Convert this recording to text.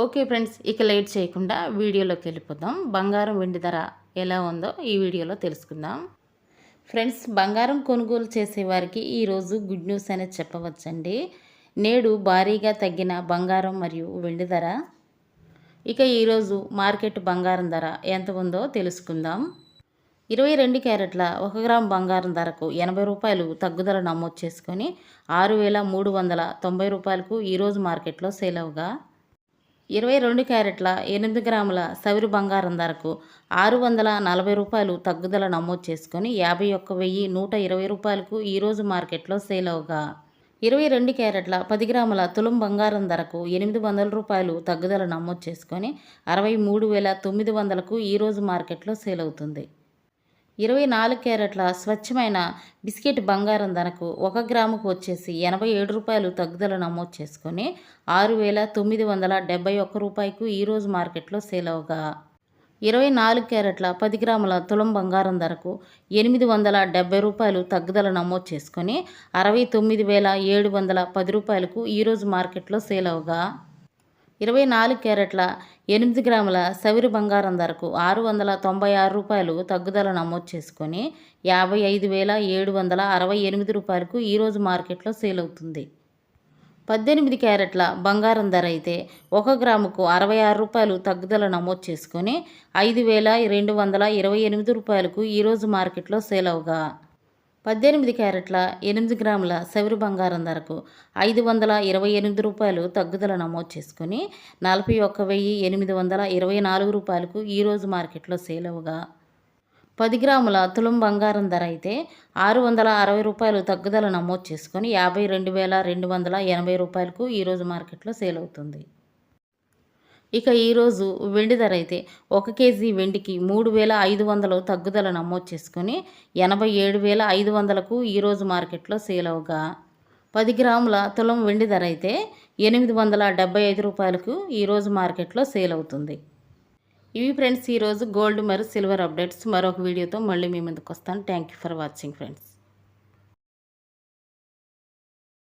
Okay friends ఇక late చేయకుండా వీడియోలోకి వెళ్ళిపోదాం. బంగారం వెండి ధర ఎలా ఉందో ఈ వీడియోలో తెలుసుకుందాం. ఫ్రెండ్స్ బంగారం కొనుగోలు చేసేవారికి ఈరోజు గుడ్ న్యూస్ అనేది చెప్పవచ్చండి. నేడు భారీగా తగ్గిన బంగారం మరియు వెండి ధర. ఇక ఈరోజు మార్కెట్ బంగారం ధర ఎంత ఉందో తెలుసుకుందాం. ఇరవై రెండు క్యారెట్ల ఒక గ్రామ్ బంగారం ధరకు ఎనభై రూపాయలు తగ్గుదల నమోదు చేసుకొని ఆరు వేల మూడు వందల తొంభై రూపాయలకు ఈరోజు మార్కెట్లో సేల్ అవగా. ఇరవై రెండు క్యారెట్ల ఎనిమిది గ్రాముల సవిరు బంగారం ధరకు ఆరు వందల నలభై రూపాయలు తగ్గుదల నమోదు చేసుకొని యాభై ఒక్క వెయ్యి నూట ఇరవై రూపాయలకు ఈరోజు మార్కెట్లో సేల్ అవగా. ఇరవై రెండు క్యారెట్ల పది గ్రాముల తులం బంగారం ధరకు ఎనిమిది వందల రూపాయలు తగ్గుదల నమోదు చేసుకొని అరవై మూడు వేల తొమ్మిది వందలకు ఈరోజు మార్కెట్లో సేల్ అవుతుంది. ఇరవై నాలుగు క్యారెట్ల స్వచ్ఛమైన బిస్కెట్ బంగారం ధరకు ఒక గ్రాముకు వచ్చేసి ఎనభై ఏడు రూపాయలు తగ్గుదల నమోదు చేసుకొని ఆరు వేల తొమ్మిది వందల డెబ్బై ఒక్క రూపాయకు ఈరోజు మార్కెట్లో సేల్ అవగా. ఇరవై నాలుగు క్యారెట్ల పది గ్రాముల తులం బంగారం ధరకు ఎనిమిది వందల డెబ్బై రూపాయలు తగ్గుదల నమోదు చేసుకొని అరవై తొమ్మిది వేల ఏడు వందల పది రూపాయలకు ఈరోజు మార్కెట్లో సేల్ అవగా. ఇరవై నాలుగు క్యారెట్ల ఎనిమిది గ్రాముల సవిరి బంగారం ధరకు ఆరు వందల తొంభై ఆరు రూపాయలు తగ్గుదల నమోదు చేసుకొని యాభై ఐదు వేల ఏడు వందల అరవై ఎనిమిది రూపాయలకు ఈరోజు మార్కెట్లో సేల్ అవుతుంది. పద్దెనిమిది క్యారెట్ల బంగారం ధర అయితే ఒక గ్రాముకు అరవై ఆరు రూపాయలు తగ్గుదల నమోదు చేసుకొని ఐదు వేల రెండు వందల ఇరవై ఎనిమిది రూపాయలకు ఈరోజు మార్కెట్లో సేల్ అవగా. పద్దెనిమిది క్యారెట్ల ఎనిమిది గ్రాముల సవిరి బంగారం ధరకు ఐదు వందల ఇరవై ఎనిమిది రూపాయలు తగ్గుదల నమోదు చేసుకుని నలభై ఒక్క వెయ్యి ఎనిమిది వందల ఇరవై నాలుగు రూపాయలకు ఈరోజు మార్కెట్లో సేల్ అవగా పది గ్రాముల తులం బంగారం ధర అయితే ఆరు వందల అరవై రూపాయలు తగ్గుదల నమోదు చేసుకొని యాభై రెండు వేల రెండు వందల ఎనభై రూపాయలకు ఈరోజు మార్కెట్లో సేల్ అవుతుంది. ఇక ఈరోజు వెండి ధర అయితే ఒక కేజీ వెండికి మూడు వేల ఐదు వందలు తగ్గుదల నమోదు చేసుకొని ఎనభై ఏడు వేల ఐదు వందలకు ఈరోజు మార్కెట్లో సేల్ అవగా. పది గ్రాముల తులం వెండి ధర అయితే ఎనిమిది వందల డెబ్బై ఐదు రూపాయలకు ఈరోజు మార్కెట్లో సేల్ అవుతుంది. ఇవి ఫ్రెండ్స్ ఈరోజు గోల్డ్ మరియు సిల్వర్ అప్డేట్స్. మరొక వీడియోతో మళ్ళీ మీ ముందుకు వస్తాను. Thank you for watching friends.